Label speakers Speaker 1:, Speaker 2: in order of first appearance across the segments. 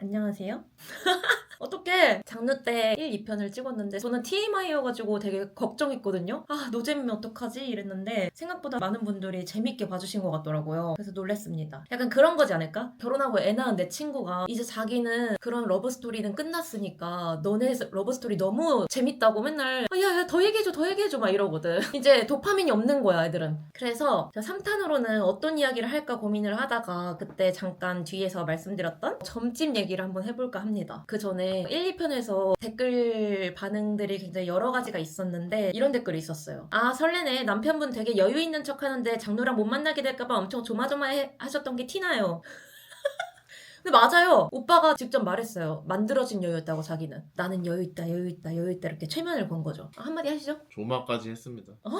Speaker 1: 안녕하세요. 어떻게 장르 때 1, 2편을 찍었는데 저는 TMI여가지고 되게 걱정했거든요. 아 노잼이면 어떡하지 이랬는데 생각보다 많은 분들이 재밌게 봐주신 것 같더라고요. 그래서 놀랬습니다. 약간 그런 거지 않을까? 결혼하고 애 낳은 내 친구가 이제 자기는 그런 러브 스토리는 끝났으니까 너네 러브 스토리 너무 재밌다고 맨날 아, 야 야 더 얘기해줘 더 얘기해줘 막 이러거든. 이제 도파민이 없는 거야 애들은. 그래서 3탄으로는 어떤 이야기를 할까 고민을 하다가 그때 잠깐 뒤에서 말씀드렸던 점집 얘기를 한번 해볼까 합니다. 그 전에 1, 2편에서 댓글 반응들이 굉장히 여러 가지가 있었는데 이런 댓글이 있었어요. 아 설레네 남편분 되게 여유 있는 척 하는데 장노랑 못 만나게 될까봐 엄청 조마조마해 하셨던 게 티나요. 근데 맞아요. 오빠가 직접 말했어요. 만들어진 여유였다고 자기는. 나는 여유 있다, 여유 있다, 여유 있다 이렇게 최면을 건 거죠. 한마디 하시죠.
Speaker 2: 조마까지 했습니다.
Speaker 1: 어?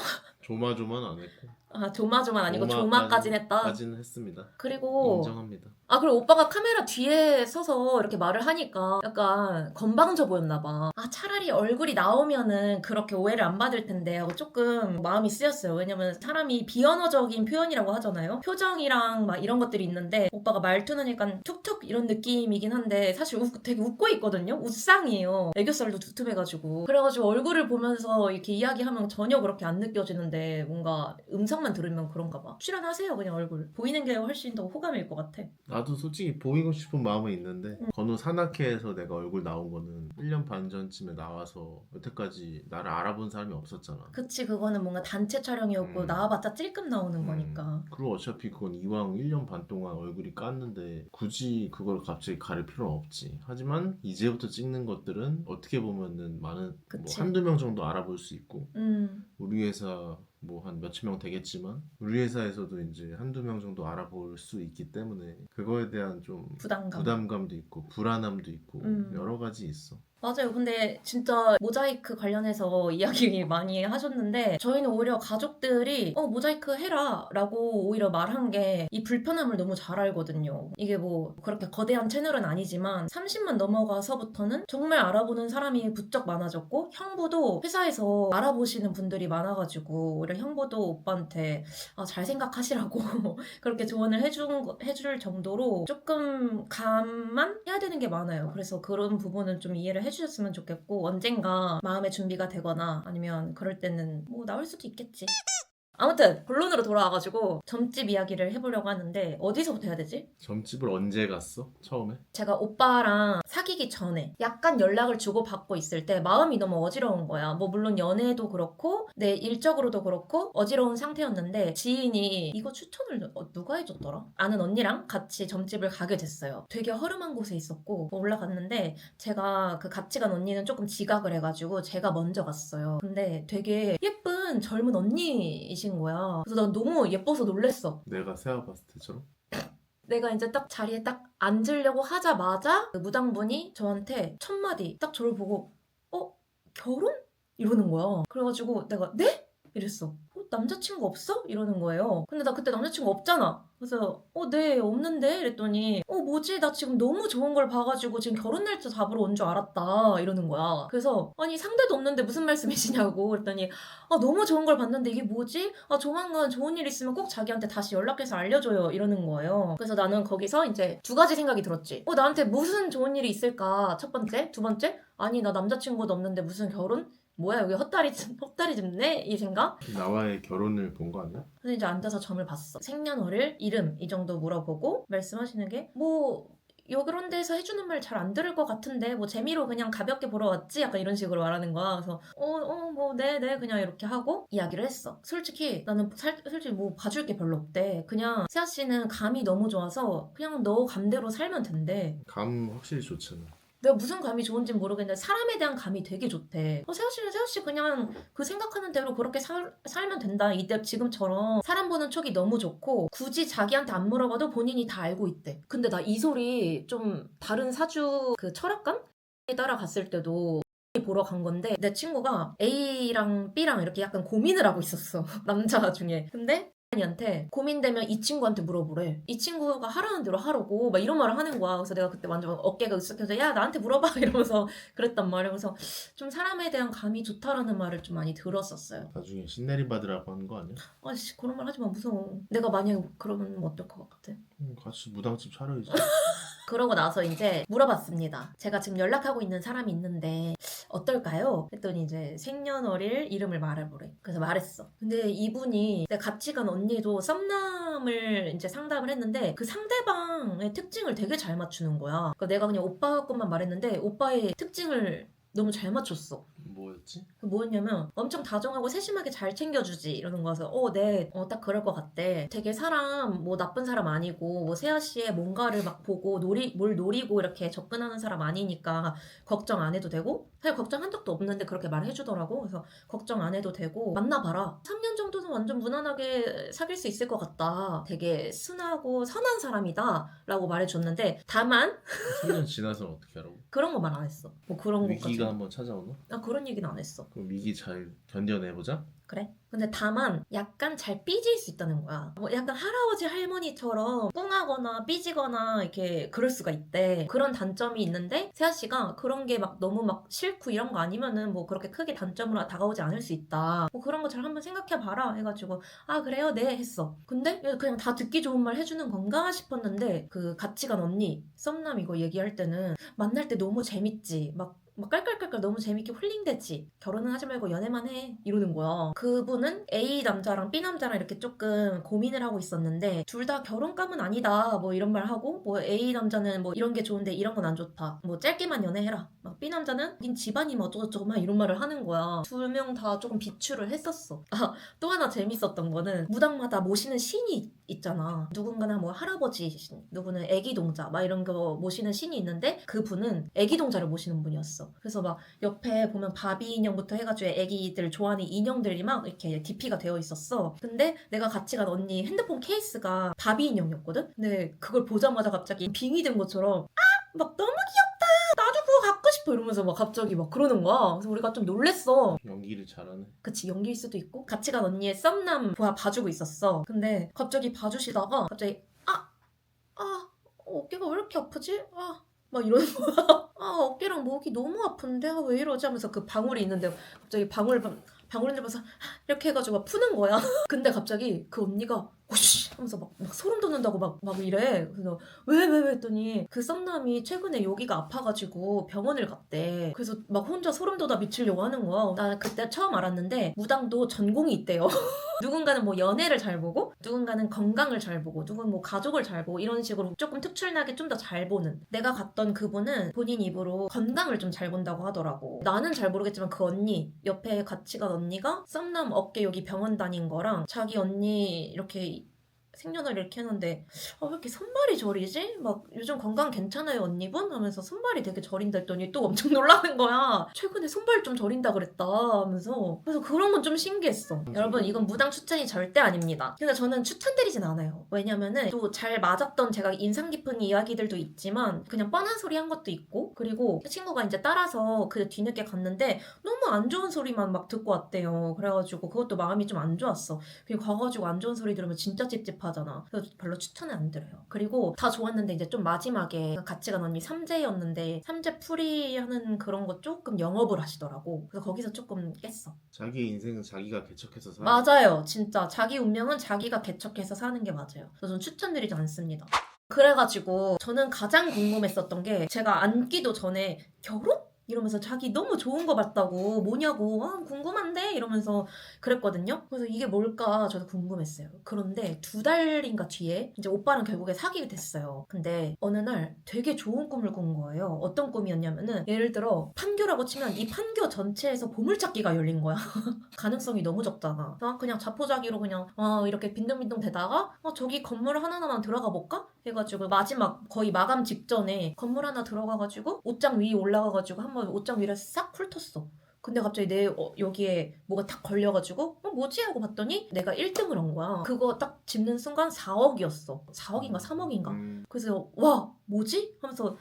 Speaker 2: 조마조마는 안 했고
Speaker 1: 아 조마조만 아니고
Speaker 2: 조마까지-
Speaker 1: 조마까진 했다.
Speaker 2: 까지는 했습니다.
Speaker 1: 그리고
Speaker 2: 인정합니다.
Speaker 1: 아 그리고 오빠가 카메라 뒤에 서서 이렇게 말을 하니까 약간 건방져 보였나 봐. 아 차라리 얼굴이 나오면은 그렇게 오해를 안 받을 텐데 하고 조금 마음이 쓰였어요. 왜냐면 사람이 비언어적인 표현이라고 하잖아요. 표정이랑 막 이런 것들이 있는데 오빠가 말투는 약간 툭툭 이런 느낌이긴 한데 사실 웃- 되게 웃고 있거든요. 웃상이에요. 애교살도 두툼해가지고 그래가지고 얼굴을 보면서 이렇게 이야기하면 전혀 그렇게 안 느껴지는데 뭔가 음성 만 들으면 그런가 봐. 출연하세요 그냥 얼굴. 보이는 게 훨씬 더 호감일 것 같아.
Speaker 2: 나도 솔직히 보이고 싶은 마음은 있는데
Speaker 1: 응.
Speaker 2: 건우 산악회에서 내가 얼굴 나온 거는 1년 반 전쯤에 나와서 여태까지 나를 알아본 사람이 없었잖아.
Speaker 1: 그치 그거는 뭔가 단체 촬영이었고
Speaker 2: 음.
Speaker 1: 나와봤자 찔끔 나오는
Speaker 2: 음.
Speaker 1: 거니까
Speaker 2: 그리고 어차피 그건 이왕 1년 반 동안 얼굴이 깠는데 굳이 그걸 갑자기 가릴 필요는 없지. 하지만 이제부터 찍는 것들은 어떻게 보면은 많은 뭐
Speaker 1: 그치.
Speaker 2: 한두 명 정도 알아볼 수 있고
Speaker 1: 음
Speaker 2: 우리 회사 뭐 한 몇천 명 되겠지만 우리 회사에서도 이제 한두 명 정도 알아볼 수 있기 때문에 그거에 대한 좀
Speaker 1: 부담감
Speaker 2: 부담감도 있고 불안함도 있고
Speaker 1: 음.
Speaker 2: 여러 가지 있어.
Speaker 1: 맞아요 근데 진짜 모자이크 관련해서 이야기 많이 하셨는데 저희는 오히려 가족들이 어 모자이크 해라 라고 오히려 말한 게 이 불편함을 너무 잘 알거든요 이게 뭐 그렇게 거대한 채널은 아니지만 30만 넘어가서부터는 정말 알아보는 사람이 부쩍 많아졌고 형부도 회사에서 알아보시는 분들이 많아가지고 오히려 형부도 오빠한테 아, 잘 생각하시라고 그렇게 조언을 해준, 거- 해줄 정도로 조금 감만 해야 되는 게 많아요. 그래서 그런 부분은 좀 이해를 해 주셨으면 좋겠고, 언젠가 마음의 준비가 되거나 아니면 그럴 때는 뭐 나올 수도 있겠지. 아무튼, 본론으로 돌아와가지고 점집 이야기를 해보려고 하는데, 어디서부터 해야 되지?
Speaker 2: 점집을 언제 갔어? 처음에?
Speaker 1: 제가 오빠랑 사귀기 전에 약간 연락을 주고받고 있을 때 마음이 너무 어지러운 거야. 뭐 물론 연애도 그렇고 내 일적으로도 그렇고 어지러운 상태였는데 지인이 이거 추천을 어, 누가 해줬더라? 아는 언니랑 같이 점집을 가게 됐어요. 되게 허름한 곳에 있었고 올라갔는데 제가 그 같이 간 언니는 조금 지각을 해가지고 제가 먼저 갔어요. 근데 되게 예쁜 젊은 언니이신 거야. 그래서 난 너무 예뻐서 놀랬어.
Speaker 2: 내가 세아 봤을 때처럼?
Speaker 1: 내가 이제 딱 자리에 딱 앉으려고 하자마자 그 무당분이 저한테 첫 마디 딱 저를 보고 어 결혼 이러는 거야. 그래가지고 내가 네? 이랬어. 어, 남자친구 없어? 이러는 거예요. 근데 나 그때 남자친구 없잖아. 그래서 어, 네, 없는데? 이랬더니 어, 뭐지? 나 지금 너무 좋은 걸 봐가지고 지금 결혼 날짜 잡으러 온 줄 알았다. 이러는 거야. 그래서 아니 상대도 없는데 무슨 말씀이시냐고 그랬더니 아, 너무 좋은 걸 봤는데 이게 뭐지? 아, 조만간 좋은 일 있으면 꼭 자기한테 다시 연락해서 알려줘요. 이러는 거예요. 그래서 나는 거기서 이제 두 가지 생각이 들었지. 어, 나한테 무슨 좋은 일이 있을까? 첫 번째. 두 번째. 아니, 나 남자친구도 없는데 무슨 결혼? 뭐야, 여기 헛다리, 짚- 헛다리 짚네? 이 생각?
Speaker 2: 나와의 결혼을 본 거 아니야?
Speaker 1: 그래서 이제 앉아서 점을 봤어. 생년월일, 이름, 이 정도 물어보고 말씀하시는 게, 뭐, 요 그런 데서 해주는 말 잘 안 들을 것 같은데 뭐 재미로 그냥 가볍게 보러 왔지 약간 이런 식으로 말하는 거야 그래서 어어뭐 네네 그냥 이렇게 하고 이야기를 했어 솔직히 나는 살, 솔직히 뭐 봐줄 게 별로 없대 그냥 세아 씨는 감이 너무 좋아서 그냥 너 감대로 살면 된대
Speaker 2: 감 확실히 좋잖아.
Speaker 1: 내가 무슨 감이 좋은지 모르겠는데 사람에 대한 감이 되게 좋대. 어, 세아 씨는 세아 씨 그냥 그 생각하는 대로 그렇게 살, 살면 된다. 이때 지금처럼 사람 보는 촉이 너무 좋고 굳이 자기한테 안 물어봐도 본인이 다 알고 있대. 근데 나 이 소리 좀 다른 사주 그 철학관에 따라갔을 때도 보러 간 건데 내 친구가 A랑 B랑 이렇게 약간 고민을 하고 있었어. 남자 중에. 근데 한테 고민되면 이 친구한테 물어보래. 이 친구가 하라는 대로 하라고 막 이런 말을 하는 거야. 그래서 내가 그때 완전 어깨가 으쓱해서 야 나한테 물어봐 이러면서 그랬단 말이야. 그래서 좀 사람에 대한 감이 좋다라는 말을 좀 많이 들었었어요.
Speaker 2: 나중에 신내림 받으라고 하는 거 아니야?
Speaker 1: 아씨 그런 말 하지 마 무서워. 내가 만약에 그러면 어떨 것 같아?
Speaker 2: 음, 같이 무당집 차려야지.
Speaker 1: 그러고 나서 이제 물어봤습니다. 제가 지금 연락하고 있는 사람이 있는데 어떨까요? 했더니 이제 생년월일 이름을 말해보래. 그래서 말했어. 근데 이분이 내가 같이 간 언니도 썸남을 이제 상담을 했는데 그 상대방의 특징을 되게 잘 맞추는 거야. 그러니까 내가 그냥 오빠 것만 말했는데 오빠의 특징을 너무 잘 맞췄어.
Speaker 2: 뭐였지?
Speaker 1: 그 뭐였냐면 엄청 다정하고 세심하게 잘 챙겨주지 이러는 거여서 어 네 어 딱 그럴 것 같대. 되게 사람 뭐 나쁜 사람 아니고 뭐 세아 씨의 뭔가를 막 보고 노리 뭘 노리고 이렇게 접근하는 사람 아니니까 걱정 안 해도 되고 사실 걱정한 적도 없는데 그렇게 말해주더라고. 그래서 걱정 안 해도 되고 만나봐라. 3년 정도는 완전 무난하게 사귈 수 있을 것 같다. 되게 순하고 선한 사람이다 라고 말해줬는데 다만
Speaker 2: 3년 지나서 어떻게 하라고?
Speaker 1: 그런 거 말 안 했어. 뭐 그런 것까지
Speaker 2: 위기가 한번 찾아오나?
Speaker 1: 나 그런 얘기 는 안 했어
Speaker 2: 그럼 위기 잘 견뎌내보자.
Speaker 1: 그래? 근데 다만 약간 잘 삐질 수 있다는 거야. 뭐 약간 할아버지 할머니처럼 꿍하거나 삐지거나 이렇게 그럴 수가 있대. 그런 단점이 있는데 세아 씨가 그런 게 막 너무 막 싫고 이런 거 아니면은 뭐 그렇게 크게 단점으로 다가오지 않을 수 있다. 뭐 그런 거 잘 한번 생각해 봐라 해가지고 아 그래요 네 했어. 근데 그냥 다 듣기 좋은 말 해주는 건가 싶었는데 그 같이 간 언니 썸남 이거 얘기할 때는 만날 때 너무 재밌지 막 막 깔깔깔깔 너무 재밌게 힐링되지. 결혼은 하지 말고 연애만 해. 이러는 거야. 그분은 A 남자랑 B 남자랑 이렇게 조금 고민을 하고 있었는데 둘 다 결혼감은 아니다. 뭐 이런 말 하고 뭐 A 남자는 뭐 이런 게 좋은데 이런 건 안 좋다. 뭐 짧게만 연애해라. 막 B 남자는 닌 집안이 뭐 어쩌고저쩌고 막 이런 말을 하는 거야. 두명다 조금 비추를 했었어. 아 또 하나 재밌었던 거는 무당마다 모시는 신이 있잖아. 누군가는 뭐 할아버지 신 누구는 애기 동자 막 이런 거 모시는 신이 있는데 그분은 애기 동자를 모시는 분이었어 그래서 막 옆에 보면 바비 인형부터 해가지고 애기들 좋아하는 인형들이 막 이렇게 DP가 되어 있었어. 근데 내가 같이 간 언니 핸드폰 케이스가 바비 인형이었거든? 근데 그걸 보자마자 갑자기 빙이 된 것처럼 아! 막 너무 귀엽다! 나도 그거 갖고 싶어! 이러면서 막 갑자기 막 그러는 거야. 그래서 우리가 좀 놀랬어.
Speaker 2: 연기를 잘하네.
Speaker 1: 그치 연기일 수도 있고 같이 간 언니의 썸남 봐, 봐주고 있었어 근데 갑자기 봐주시다가 갑자기 아! 아! 어깨가 왜 이렇게 아프지? 아! 막 이러는 거야 아 어깨랑 목이 너무 아픈데? 아, 왜 이러지? 하면서 그 방울이 있는데 갑자기 방울 방울 들면서 이렇게 해가지고 막 푸는 거야. 근데 갑자기 그 언니가 오씨! 하면서 막, 막 소름 돋는다고 막, 막 이래. 그래서 왜 왜 왜? 했더니 그 썸남이 최근에 여기가 아파가지고 병원을 갔대. 그래서 막 혼자 소름 돋아 미치려고 하는 거야. 나 그때 처음 알았는데 무당도 전공이 있대요 누군가는 뭐 연애를 잘 보고 누군가는 건강을 잘 보고 누군 뭐 가족을 잘 보고 이런 식으로 조금 특출나게 좀 더 잘 보는. 내가 갔던 그분은 본인 입으로 건강을 좀 잘 본다고 하더라고. 나는 잘 모르겠지만 그 언니 옆에 같이 간 언니가 썸남 어깨 여기 병원 다닌 거랑 자기 언니 이렇게 생년을 이렇게 했는데 아, 왜 이렇게 손발이 저리지? 막 요즘 건강 괜찮아요 언니분? 하면서 손발이 되게 저린다 했더니 또 엄청 놀라는 거야. 최근에 손발 좀 저린다 그랬다 하면서. 그래서 그런 건 좀 신기했어. 여러분 이건 무당 추천이 절대 아닙니다. 근데 저는 추천드리진 않아요. 왜냐면은 또 잘 맞았던 제가 인상 깊은 이야기들도 있지만 그냥 뻔한 소리 한 것도 있고 그리고 그 친구가 이제 따라서 그 뒤늦게 갔는데 너무 안 좋은 소리만 막 듣고 왔대요. 그래가지고 그것도 마음이 좀 안 좋았어. 그리고 가가지고 안 좋은 소리 들으면 진짜 찝찝하 잖아. 그래서 별로 추천은 안 드려요. 그리고 다 좋았는데 이제 좀 마지막에 같이 간 언니 삼재였는데 삼재 풀이 하는 그런 거 조금 영업을 하시더라고. 그래서 거기서 조금 깼어.
Speaker 2: 자기 인생은 자기가 개척해서 살.
Speaker 1: 맞아요. 진짜 자기 운명은 자기가 개척해서 사는 게 맞아요. 그래서 저는 추천드리지 않습니다. 그래가지고 저는 가장 궁금했었던 게 제가 앉기도 전에 결혼? 이러면서 자기 너무 좋은 거 봤다고 뭐냐고 아, 궁금한데 이러면서 그랬거든요. 그래서 이게 뭘까 저도 궁금했어요. 그런데 두 달인가 뒤에 이제 오빠랑 결국에 사귀게 됐어요. 근데 어느 날 되게 좋은 꿈을 꾼 거예요. 어떤 꿈이었냐면은 예를 들어 판교라고 치면 이 판교 전체에서 보물찾기가 열린 거야. 가능성이 너무 적잖아. 그래서 그냥 자포자기로 그냥 어, 이렇게 빈둥빈둥 대다가 어, 저기 건물 하나하나만 들어가 볼까? 해가지고 마지막 거의 마감 직전에 건물 하나 들어가가지고 옷장 위에 올라가가지고 한번 옷장 위를 싹 훑었어. 근데 갑자기 내 어, 여기에 뭐가 탁 걸려가지고 어 뭐지 하고 봤더니 내가 1등을 한 거야. 그거 딱 집는 순간 4억이었어. 4억인가 3억인가.
Speaker 2: 음,
Speaker 1: 그래서 와 뭐지? 하면서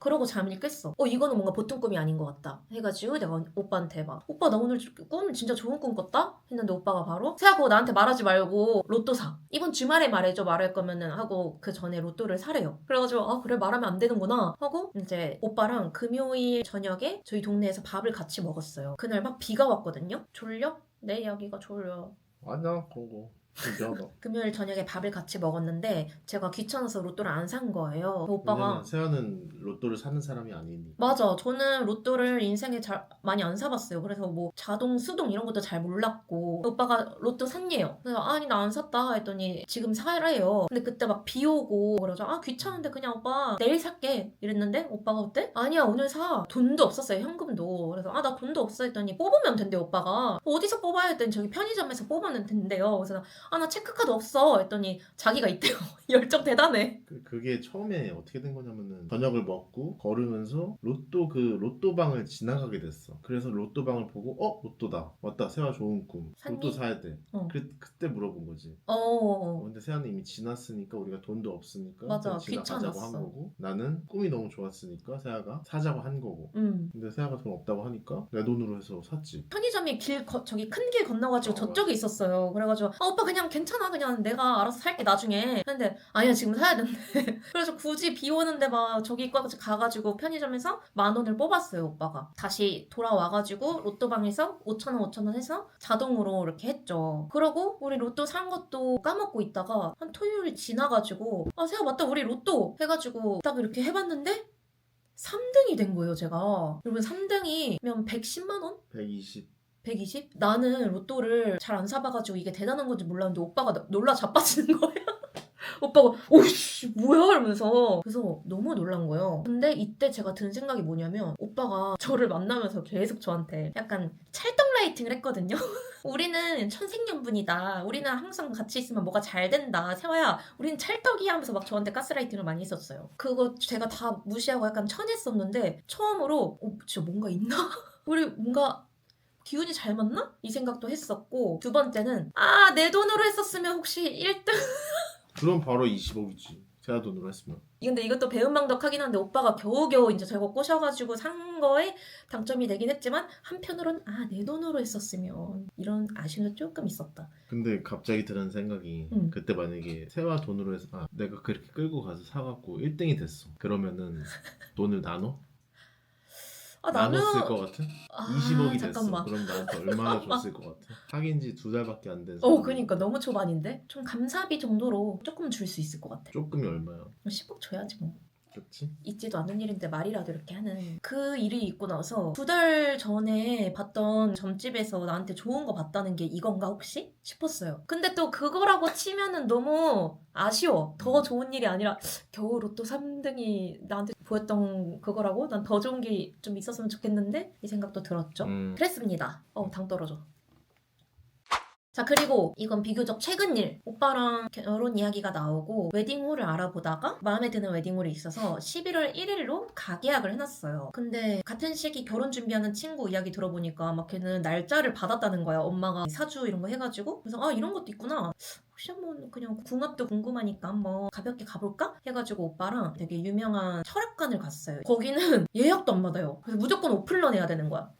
Speaker 1: 그러고 잠이 깼어. 어 이거는 뭔가 보통 꿈이 아닌 것 같다. 해가지고 내가 오빠한테 막 오빠 나 오늘 꿈 진짜 좋은 꿈 꿨다? 했는데 오빠가 바로 세아 그거 나한테 말하지 말고 로또 사. 이번 주말에 말해줘 말할 거면은 하고 그 전에 로또를 사래요. 그래가지고 아 그래 말하면 안 되는구나 하고 이제 오빠랑 금요일 저녁에 저희 동네에서 밥을 같이 먹었어요. 그날 막 비가 왔거든요. 졸려? 내 이야기가 졸려.
Speaker 2: 아니야 그런 거. 신기하다.
Speaker 1: 금요일 저녁에 밥을 같이 먹었는데 제가 귀찮아서 로또를 안 산 거예요. 그 오빠가
Speaker 2: 왜냐면 세아는 로또를 사는 사람이 아니니.
Speaker 1: 맞아. 저는 로또를 인생에 잘 많이 안 사봤어요. 그래서 뭐 자동, 수동 이런 것도 잘 몰랐고 오빠가 로또 샀네요. 그래서 아니 나 안 샀다 했더니 지금 사래요. 근데 그때 막 비 오고 그러죠. 아 귀찮은데 그냥 오빠 내일 살게 이랬는데 오빠가 그때 아니야 오늘 사. 돈도 없었어요. 현금도. 그래서 아 나 돈도 없어 했더니 뽑으면 된대 오빠가. 어디서 뽑아야 했더니 저기 편의점에서 뽑으면 된대요. 그래서 아 나 체크카드 없어 했더니 자기가 있대요. 열정 대단해.
Speaker 2: 그, 그게 처음에 어떻게 된 거냐면은 저녁을 먹고 걸으면서 로또 그 로또방을 지나가게 됐어. 그래서 로또방을 보고 어 로또다. 맞다. 세아 좋은 꿈.
Speaker 1: 샀니?
Speaker 2: 로또 사야 돼.
Speaker 1: 어.
Speaker 2: 그, 그때 물어본 거지.
Speaker 1: 어.
Speaker 2: 어, 근데 세아는 이미 지났으니까 우리가 돈도 없으니까
Speaker 1: 맞아,
Speaker 2: 그냥 지나가자고
Speaker 1: 귀찮았어.
Speaker 2: 한 거고 나는 꿈이 너무 좋았으니까 세아가 사자고 한 거고.
Speaker 1: 음.
Speaker 2: 근데 세아가 돈 없다고 하니까 내 돈으로 해서 샀지.
Speaker 1: 편의점이 길 거- 저기 큰 길 건너가지고
Speaker 2: 어,
Speaker 1: 저쪽에 있었어요. 그래가지고 아, 오빠 그냥 괜찮아 그냥 내가 알아서 살게 나중에. 근데 아니야 지금 사야 된대. 그래서 굳이 비 오는데 막 저기까지 가가지고 편의점에서 만 원을 뽑았어요 오빠가. 다시 돌아와가지고 로또방에서 5천 원 5천 원 해서 자동으로 이렇게 했죠. 그러고 우리 로또 산 것도 까먹고 있다가 한 토요일 지나가지고 아 세아 맞다 우리 로또 해가지고 딱 이렇게 해봤는데 3등이 된 거예요 제가. 여러분 3등이면 110만 원?
Speaker 2: 120.
Speaker 1: 120? 나는 로또를 잘 안 사봐가지고 이게 대단한 건지 몰랐는데 오빠가 나- 놀라 자빠지는 거예요. 오빠가 오씨 뭐야 이러면서 그래서 너무 놀란 거예요. 근데 이때 제가 든 생각이 뭐냐면 오빠가 저를 만나면서 계속 저한테 약간 찰떡 라이팅을 했거든요. 우리는 천생연분이다. 우리는 항상 같이 있으면 뭐가 잘 된다. 세화야, 우리는 찰떡이야 하면서 막 저한테 가스라이팅을 많이 했었어요. 그거 제가 다 무시하고 약간 천했었는데 처음으로 어, 진짜 뭔가 있나? 우리 뭔가 기운이 잘 맞나? 이 생각도 했었고 두 번째는 아 내 돈으로 했었으면 혹시 1등
Speaker 2: 그럼 바로 20억이지. 세아 돈으로 했으면.
Speaker 1: 근데 이것도 배은망덕하긴 한데 오빠가 겨우겨우 이제 저거 꼬셔가지고 산 거에 당첨이 되긴 했지만 한편으로는 아내 돈으로 했었으면 이런 아쉬움도 조금 있었다
Speaker 2: 근데 갑자기 드는 생각이
Speaker 1: 응.
Speaker 2: 그때 만약에 세화 돈으로 해서 아 내가 그렇게 끌고 가서 사갖고 1등이 됐어 그러면은 돈을 나눠?
Speaker 1: 아 나는
Speaker 2: 나눴을 것 같아?
Speaker 1: 아,
Speaker 2: 20억이
Speaker 1: 잠깐만.
Speaker 2: 됐어 그럼 나한테 얼마나 줬을 것 같아? 사귄 지 두 달밖에 안 돼서.
Speaker 1: 어 그니까. 너무 초반인데? 좀 감사비 정도로 조금 줄 수 있을 것 같아.
Speaker 2: 조금이 얼마야?
Speaker 1: 10억 줘야지 뭐
Speaker 2: 그렇지?
Speaker 1: 있지도 않는 일인데 말이라도 이렇게 하는 그 일이 있고 나서 두 달 전에 봤던 점집에서 나한테 좋은 거 봤다는 게 이건가 혹시 싶었어요. 근데 또 그거라고 치면은 너무 아쉬워. 더 좋은 일이 아니라 겨우 로또 3등이 나한테 보였던 그거라고 난 더 좋은 게 좀 있었으면 좋겠는데 이 생각도 들었죠.
Speaker 2: 음.
Speaker 1: 그랬습니다. 어, 당 떨어져. 자, 그리고 이건 비교적 최근 일. 오빠랑 결혼 이야기가 나오고 웨딩홀을 알아보다가 마음에 드는 웨딩홀이 있어서 11월 1일로 가계약을 해놨어요. 근데 같은 시기 결혼 준비하는 친구 이야기 들어보니까 막 걔는 날짜를 받았다는 거야. 엄마가 사주 이런 거 해가지고. 그래서 아, 이런 것도 있구나. 혹시 한번 그냥 궁합도 궁금하니까 한번 가볍게 가볼까? 해가지고 오빠랑 되게 유명한 철학관을 갔어요. 거기는 예약도 안 받아요. 그래서 무조건 오픈런 해야 되는 거야.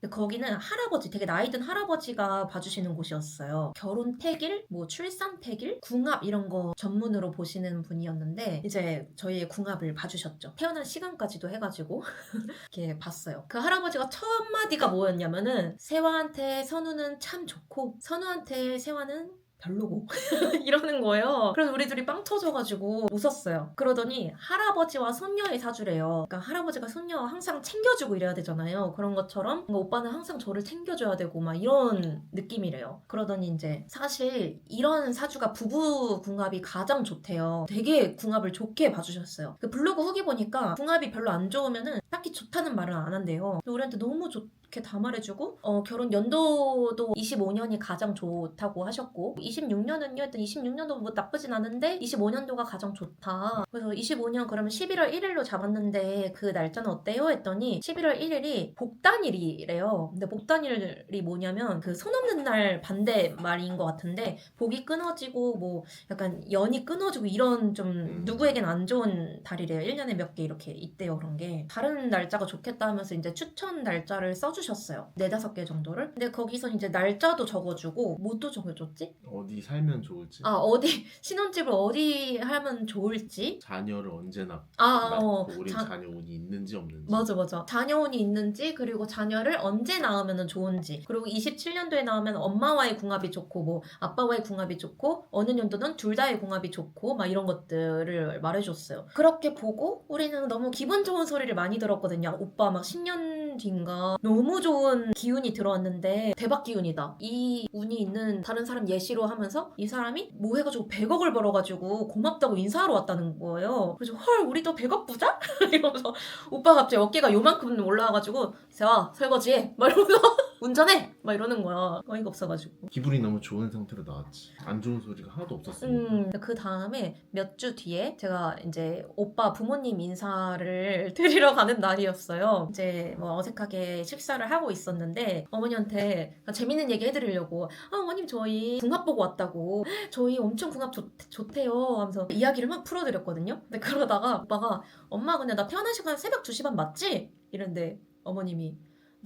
Speaker 1: 근데 거기는 할아버지, 되게 나이든 할아버지가 봐주시는 곳이었어요. 결혼 태길, 뭐 출산 태길, 궁합 이런 거 전문으로 보시는 분이었는데 이제 저희의 궁합을 봐주셨죠. 태어난 시간까지도 해가지고 이렇게 봤어요. 그 할아버지가 첫 마디가 뭐였냐면은 세화한테 선우는 참 좋고 선우한테 세화는 별로고 이러는 거예요. 그래서 우리 둘이 빵 터져가지고 웃었어요. 그러더니 할아버지와 손녀의 사주래요. 그러니까 할아버지가 손녀 항상 챙겨주고 이래야 되잖아요. 그런 것처럼 오빠는 항상 저를 챙겨줘야 되고 막 이런 느낌이래요. 그러더니 이제 사실 이런 사주가 부부 궁합이 가장 좋대요. 되게 궁합을 좋게 봐주셨어요. 그 블로그 후기 보니까 궁합이 별로 안 좋으면은 딱히 좋다는 말은 안 한대요. 우리한테 너무 좋게 다 말해주고 어, 결혼 연도도 25년이 가장 좋다고 하셨고 26년은요 일단 26년도 뭐 나쁘진 않은데 25년도가 가장 좋다 그래서 25년 그러면 11월 1일로 잡았는데 그 날짜는 어때요? 했더니 11월 1일이 복단일이래요 근데 복단일이 뭐냐면 그 손 없는 날 반대 말인 것 같은데 복이 끊어지고 뭐 약간 연이 끊어지고 이런 좀
Speaker 2: 음.
Speaker 1: 누구에겐 안 좋은 달이래요 1년에 몇 개 이렇게 있대요 그런 게 다른 날짜가 좋겠다 하면서 이제 추천 날짜를 써주 셨어요. 네다섯 개 정도를. 근데 거기서 이제 날짜도 적어주고 뭐또 적어줬지?
Speaker 2: 어디 살면 좋을지.
Speaker 1: 아 어디 신혼집을 어디 하면 좋을지.
Speaker 2: 자녀를 언제 낳고
Speaker 1: 아 어,
Speaker 2: 우리
Speaker 1: 자-
Speaker 2: 자녀 운이 있는지 없는지.
Speaker 1: 맞아 맞아. 자녀운이 있는지 그리고 자녀를 언제 낳으면 좋은지. 그리고 27년도에 낳으면 엄마와의 궁합이 좋고 뭐 아빠와의 궁합이 좋고 어느 년도는 둘 다의 궁합이 좋고 막 이런 것들을 말해줬어요. 그렇게 보고 우리는 너무 기분 좋은 소리를 많이 들었거든요. 오빠 막 10년 뒤인가? 너무 좋은 기운이 들어왔는데 대박 기운이다. 이 운이 있는 다른 사람 예시로 하면서 이 사람이 뭐 해가지고 100억을 벌어가지고 고맙다고 인사하러 왔다는 거예요. 그래서 헐 우리도 100억 부자? 이러면서 오빠 갑자기 어깨가 요만큼 올라와가지고 세와 설거지 막 이러면서 운전해! 막 이러는 거야. 어이가 없어가지고.
Speaker 2: 기분이 너무 좋은 상태로 나왔지. 안 좋은 소리가 하나도 없었으니까.
Speaker 1: 음, 그 다음에 몇 주 뒤에 제가 이제 오빠 부모님 인사를 드리러 가는 날이었어요. 이제 뭐 어색하게 식사를 하고 있었는데 어머니한테 재밌는 얘기 해드리려고 아 어머님 저희 궁합 보고 왔다고. 저희 엄청 궁합 좋, 좋대요. 하면서 이야기를 막 풀어드렸거든요. 근데 그러다가 오빠가 엄마 근데 나 태어난 시간 새벽 2시 반 맞지? 이랬는데 어머님이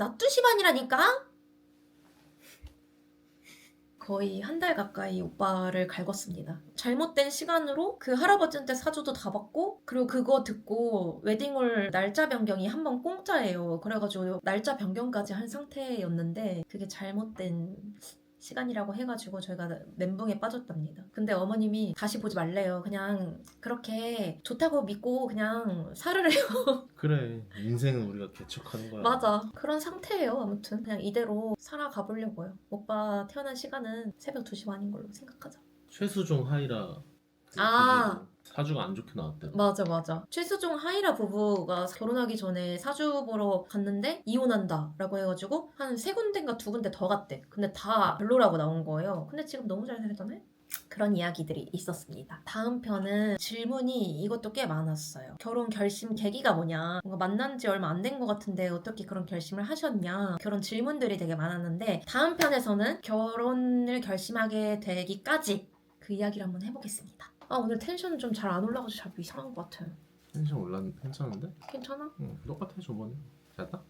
Speaker 1: 낮 2시 반이라니까? 거의 한 달 가까이 오빠를 갈궜습니다. 잘못된 시간으로 그 할아버지한테 사주도 다 받고 그리고 그거 듣고 웨딩홀 날짜 변경이 한 번 공짜예요. 그래가지고 날짜 변경까지 한 상태였는데 그게 잘못된 시간이라고 해가지고 저희가 멘붕에 빠졌답니다. 근데 어머님이 다시 보지 말래요. 그냥 그렇게 좋다고 믿고 그냥 살으래요.
Speaker 2: 그래 인생은 우리가 개척하는 거야
Speaker 1: 맞아. 그런 상태예요. 아무튼 그냥 이대로 살아가 보려고요. 오빠 태어난 시간은 새벽 2시 반인 걸로 생각하자.
Speaker 2: 최수종 하이라 그
Speaker 1: 아.
Speaker 2: 사주가 안 좋게 나왔대
Speaker 1: 맞아 맞아. 최수종 하이라 부부가 결혼하기 전에 사주 보러 갔는데 이혼한다라고 해가지고 한 세 군데인가 두 군데 더 갔대. 근데 다 별로라고 나온 거예요. 근데 지금 너무 잘 살잖아요. 그런 이야기들이 있었습니다. 다음 편은 질문이 이것도 꽤 많았어요. 결혼 결심 계기가 뭐냐? 뭔가 만난 지 얼마 안 된 것 같은데 어떻게 그런 결심을 하셨냐? 그런 질문들이 되게 많았는데 다음 편에서는 결혼을 결심하게 되기까지 그 이야기를 한번 해보겠습니다. 아 오늘 텐션은 좀 잘 안 올라가지고 자꾸 이상한 것 같아.
Speaker 2: 텐션 올랐 괜찮은데?
Speaker 1: 괜찮아?
Speaker 2: 응, 똑같아 저번에. 잘다